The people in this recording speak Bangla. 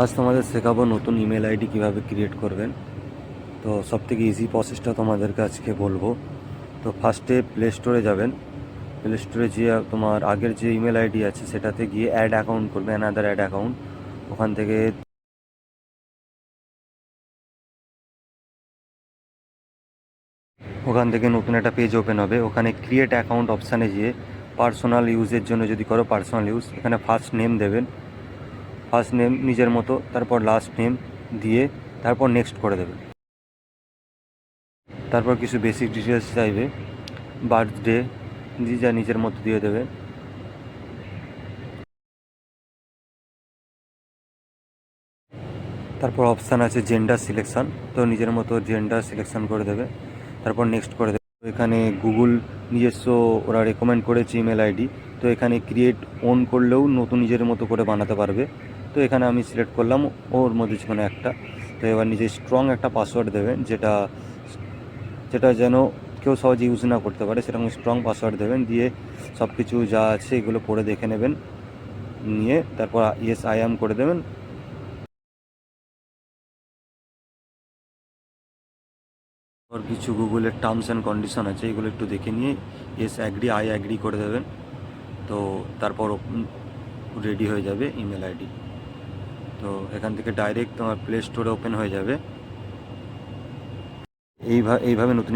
আজ তোমাদের শেখাবো নতুন ইমেল আইডি কীভাবে ক্রিয়েট করবেন। তো সব থেকে ইজি প্রসেসটা তোমাদেরকে আজকে বলব। তো ফার্স্টে প্লে স্টোরে যাবেন। প্লে স্টোরে যে তোমার আগের যে ইমেল আইডি আছে, সেটাতে গিয়ে অ্যাড অ্যাকাউন্ট করবে অ্যানাদার অ্যাড অ্যাকাউন্ট ওখান থেকে ওখান থেকে নতুন একটা পেজ ওপেন হবে। ওখানে ক্রিয়েট অ্যাকাউন্ট অপশানে গিয়ে পার্সোনাল ইউজের জন্য যদি করো পার্সোনাল ইউজ এখানে ফার্স্ট নেম দেবেন। ফার্স্ট নেম নিজের মতো, তারপর লাস্ট নেম দিয়ে, তারপর নেক্সট করে দেবে। তারপর কিছু বেসিক ডিটেলস চাইবে। বার্থডে যা নিজের মতো দিয়ে দেবে। তারপর অপশান আছে জেন্ডার সিলেকশন তো নিজের মতো জেন্ডার সিলেকশন করে দেবে। তারপর নেক্সট করে দেবে। এখানে গুগল নিজস্ব, ওরা রেকমেন্ড করেছে ইমেল আইডি তো এখানে ক্রিয়েট অন করলেও নতুন নিজের মতো করে বানাতে পারবে। তো এখানে আমি সিলেক্ট করলাম ওর মধ্যে যে কোনো একটা। তো এবার নিজে স্ট্রং একটা পাসওয়ার্ড দেবেন যেটা যেটা যেন কেউ সহজে ইউজ না করতে পারে, সেরকম স্ট্রং পাসওয়ার্ড দেবেন, দিয়ে সব কিছু যা আছে এগুলো পড়ে দেখে নেবেন, নিয়ে তারপর ইয়েস আই অ্যাম করে দেবেন। আর কিছু গুগলের টার্মস অ্যান্ড কন্ডিশন আছে, এগুলো একটু দেখে নিয়ে ইয়েস অ্যাগ্রি আই অ্যাগ্রি করে দেবেন। তো তারপর রেডি হয়ে যাবে ইমেল আইডি তো এখান থেকে ডাইরেক্ট তোমার প্লে স্টোরে ওপেন হয়ে যাবে। এইভাবে এইভাবে নতুন